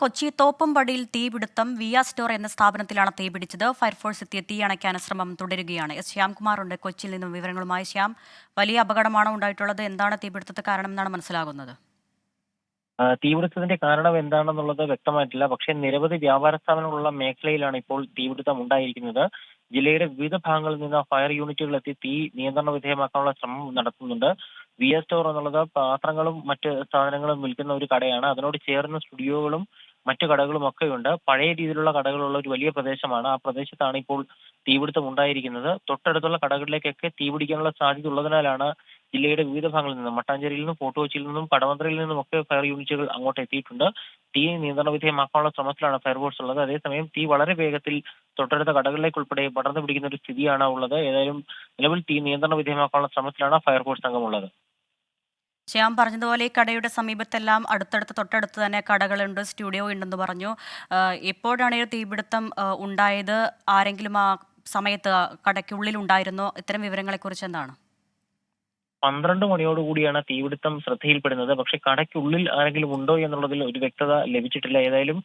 കൊച്ചി തോപ്പുംപടിയിൽ തീപിടുത്തം via store എന്ന സ്ഥാപനത്തിലാണ് തീപിടിച്ചത് ഫയർഫോഴ്സ് എത്തിയ തീ അണയ്ക്കാൻ ശ്രമം തുടരുകയാണ്. എസ് ശ്യാംകുമാർ ഉണ്ട് കൊച്ചിയിൽ നിന്നും വിവരങ്ങളുമായി. ശ്യാം വലിയ അപകടമാണോ ഉണ്ടായിട്ടുള്ളത്? എന്താണ് തീപിടുത്തത്തെ കാരണം എന്നാണ് മനസ്സിലാകുന്നത്? തീപിടുത്തത്തിന്റെ കാരണം എന്താണെന്നുള്ളത് വ്യക്തമായിട്ടില്ല. പക്ഷേ നിരവധി വ്യാപാര സ്ഥാപനങ്ങളുള്ള മേഖലയിലാണ് ഇപ്പോൾ തീപിടുത്തം ഉണ്ടായിരിക്കുന്നത്. ജില്ലയുടെ വിവിധ ഭാഗങ്ങളിൽ നിന്ന് ഫയർ യൂണിറ്റുകൾ എത്തി തീ നിയന്ത്രണ വിധേയമാക്കാനുള്ള ശ്രമം നടത്തുന്നുണ്ട്. വി എസ് സ്റ്റോർ എന്നുള്ളത് പാത്രങ്ങളും മറ്റ് സാധനങ്ങളും വിൽക്കുന്ന ഒരു കടയാണ്. അതിനോട് ചേർന്ന് സ്റ്റുഡിയോകളും മറ്റ് കടകളും ഒക്കെ ഉണ്ട് പഴയ രീതിയിലുള്ള കടകളുള്ള ഒരു വലിയ പ്രദേശമാണ്. ആ പ്രദേശത്താണ് ഇപ്പോൾ തീപിടുത്തം ഉണ്ടായിരിക്കുന്നത്. തൊട്ടടുത്തുള്ള കടകളിലേക്കൊക്കെ തീപിടിക്കാനുള്ള സാധ്യത ഉള്ളതിനാലാണ് ജില്ലയുടെ വിവിധ ഭാഗങ്ങളിൽ നിന്നും മട്ടാഞ്ചേരിയിൽ നിന്നും ഫോർട്ട് കൊച്ചിയിൽ നിന്നും കടവന്ത്രയിൽ നിന്നും ഒക്കെ ഫയർ യൂണിറ്റുകൾ അങ്ങോട്ട് എത്തിയിട്ടുണ്ട്. തീ നിയന്ത്രണ വിധേയമാക്കാനുള്ള ശ്രമത്തിലാണ് ഫയർഫോഴ്സ് ഉള്ളത്. അതേസമയം തീ വളരെ വേഗത്തിൽ തൊട്ടടുത്ത കടകളിലേക്ക് ഉൾപ്പെടെ പടർന്നു പിടിക്കുന്ന ഒരു സ്ഥിതിയാണ് ഉള്ളത്. ഏതായാലും നിലവിൽ തീ നിയന്ത്രണ വിധേയമാക്കാനുള്ള ശ്രമത്തിലാണ് ഫയർഫോഴ്സ് സംഘമുള്ളത് ശ്യാം പറഞ്ഞതുപോലെ ഈ കടയുടെ സമീപത്തെല്ലാം അടുത്തടുത്ത് തൊട്ടടുത്ത് തന്നെ കടകളുണ്ട് സ്റ്റുഡിയോ ഉണ്ടെന്ന് പറഞ്ഞു. എപ്പോഴാണ് ഈ തീപിടുത്തം ഉണ്ടായത്? ആരെങ്കിലും ആ സമയത്ത് കടയ്ക്കുള്ളിൽ ഉണ്ടായിരുന്നോ? ഇത്തരം വിവരങ്ങളെക്കുറിച്ച് എന്താണ്? പന്ത്രണ്ട് മണിയോടുകൂടിയാണ് തീപിടുത്തം ശ്രദ്ധയിൽപ്പെടുന്നത്. പക്ഷെ കടയ്ക്കുള്ളിൽ ആരെങ്കിലും ഉണ്ടോ എന്നുള്ളതിൽ ഒരു വ്യക്തത ലഭിച്ചിട്ടില്ല. ഏതായാലും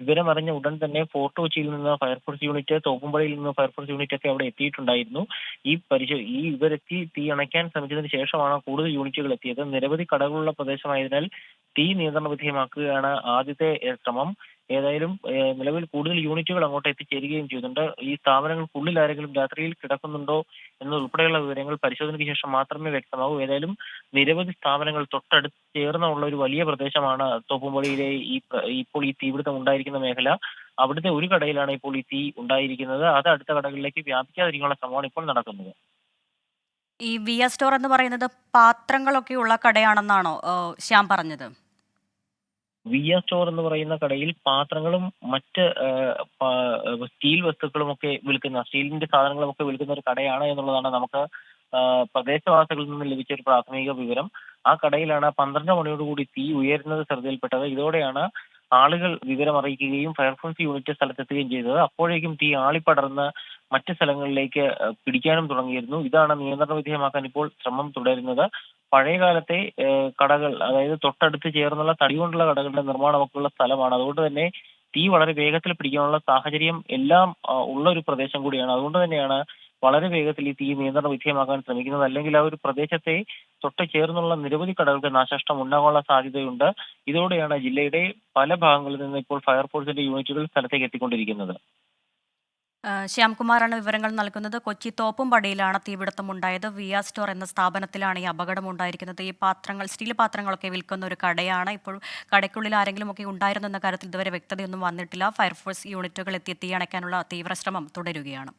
വിവരം അറിഞ്ഞ ഉടൻ തന്നെ ഫോർട്ട് കൊച്ചിയിൽ നിന്ന് ഫയർഫോഴ്സ് യൂണിറ്റ് തോപ്പുംപടിയിൽ നിന്ന് ഫയർഫോഴ്സ് യൂണിറ്റ് ഒക്കെ അവിടെ എത്തിയിട്ടുണ്ടായിരുന്നു. ഈ പരിശോ ഈ ഇവരെത്തി തീ അണയ്ക്കാൻ ശ്രമിച്ചതിന് ശേഷമാണ് കൂടുതൽ യൂണിറ്റുകൾ എത്തിയത്. നിരവധി കടകളുള്ള പ്രദേശമായതിനാൽ തീ നിയന്ത്രണ വിധേയമാക്കുകയാണ് ആദ്യത്തെ ശ്രമം. ഏതായാലും നിലവിൽ കൂടുതൽ യൂണിറ്റുകൾ അങ്ങോട്ട് എത്തിച്ചേരുകയും ചെയ്യുന്നുണ്ട്. ഈ സ്ഥാപനങ്ങൾക്കുള്ളിൽ ആരെങ്കിലും രാത്രിയിൽ കിടക്കുന്നുണ്ടോ എന്നതുൾപ്പെടെയുള്ള വിവരങ്ങൾ പരിശോധനയ്ക്ക് ശേഷം മാത്രമേ വ്യക്തമാകൂ. ഏതായാലും നിരവധി സ്ഥാപനങ്ങൾ തൊട്ടടുത്ത് ചേർന്നുള്ള ഒരു വലിയ പ്രദേശമാണ് തോപ്പുംപള്ളിയിലെ ഈ ഇപ്പോൾ ഈ തീപിടുത്തം ഉണ്ടായിരിക്കുന്ന മേഖല. അവിടുത്തെ ഒരു കടയിലാണ് ഇപ്പോൾ ഈ തീ ഉണ്ടായിരിക്കുന്നത്. അത് അടുത്ത കടകളിലേക്ക് വ്യാപിക്കാതിരിക്കാനുള്ള ശ്രമമാണ് ഇപ്പോൾ നടക്കുന്നത്. ഈ വിയ സ്റ്റോർ എന്ന് പറയുന്നത് പാത്രങ്ങളൊക്കെ ഉള്ള കടയാണെന്നാണോ ശ്യാം പറഞ്ഞത്? വിയ സ്റ്റോർ എന്ന് പറയുന്ന കടയിൽ പാത്രങ്ങളും മറ്റ് സ്റ്റീൽ വസ്തുക്കളും ഒക്കെ വിൽക്കുന്ന സ്റ്റീലിന്റെ സാധനങ്ങളും ഒക്കെ വിൽക്കുന്ന ഒരു കടയാണ് എന്നുള്ളതാണ് നമുക്ക് പ്രദേശവാസികളിൽ നിന്ന് ലഭിച്ച ഒരു പ്രാഥമിക വിവരം. ആ കടയിലാണ് പന്ത്രണ്ട് മണിയോടുകൂടി തീ ഉയരുന്നത് ശ്രദ്ധയിൽപ്പെട്ടത്. ഇതോടെയാണ് ആളുകൾ വിവരം അറിയിക്കുകയും ഫയർഫോഴ്സ് യൂണിറ്റ് സ്ഥലത്തെത്തുകയും ചെയ്തത്. അപ്പോഴേക്കും തീ ആളിപ്പടർന്ന് മറ്റ് സ്ഥലങ്ങളിലേക്ക് പിടിക്കാനും തുടങ്ങിയിരുന്നു. ഇതാണ് നിയന്ത്രണ വിധേയമാക്കാൻ ഇപ്പോൾ ശ്രമം തുടരുന്നത്. പഴയകാലത്തെ കടകൾ അതായത് തൊട്ടടുത്ത് ചേർന്നുള്ള തടി കൊണ്ടുള്ള കടകളുടെ നിർമ്മാണമൊക്കെയുള്ള സ്ഥലമാണ്. അതുകൊണ്ട് തന്നെ തീ വളരെ വേഗത്തിൽ പിടിക്കാനുള്ള സാഹചര്യം എല്ലാം ഉള്ള ഒരു പ്രദേശം കൂടിയാണ്. അതുകൊണ്ട് തന്നെയാണ് വളരെ വേഗത്തിൽ ഈ തീ നിയന്ത്രണ വിധേയമാക്കാൻ ശ്രമിക്കുന്നത് അല്ലെങ്കിൽ ആ ഒരു പ്രദേശത്തെ തൊട്ട് ചേർന്നുള്ള നിരവധി കടകൾക്ക് നാശനഷ്ടം ഉണ്ടാകാനുള്ള സാധ്യതയുണ്ട്. ഇതോടെയാണ് ജില്ലയുടെ പല ഭാഗങ്ങളിൽ നിന്ന് ഇപ്പോൾ ഫയർഫോഴ്സിന്റെ യൂണിറ്റുകൾ സ്ഥലത്തേക്ക് എത്തിക്കൊണ്ടിരിക്കുന്നത്. ശ്യാംകുമാറാണ് വിവരങ്ങൾ നൽകുന്നത്. കൊച്ചി തോപ്പുംപടിയിലാണ് തീപിടുത്തം ഉണ്ടായത് വിയ സ്റ്റോർ എന്ന സ്ഥാപനത്തിലാണ് ഈ അപകടം ഉണ്ടായിരിക്കുന്നത്. ഈ പാത്രങ്ങൾ സ്റ്റീൽ പാത്രങ്ങളൊക്കെ വിൽക്കുന്ന ഒരു കടയാണ്. ഇപ്പോൾ കടയ്ക്കുള്ളിൽ ആരെങ്കിലും ഒക്കെ ഉണ്ടായിരുന്നു എന്ന കാര്യത്തിൽ ഇതുവരെ വ്യക്തതയൊന്നും വന്നിട്ടില്ല. ഫയർഫോഴ്സ് യൂണിറ്റുകൾ എത്തി തീ അണയ്ക്കാനുള്ള തീവ്രശ്രമം തുടരുകയാണ്.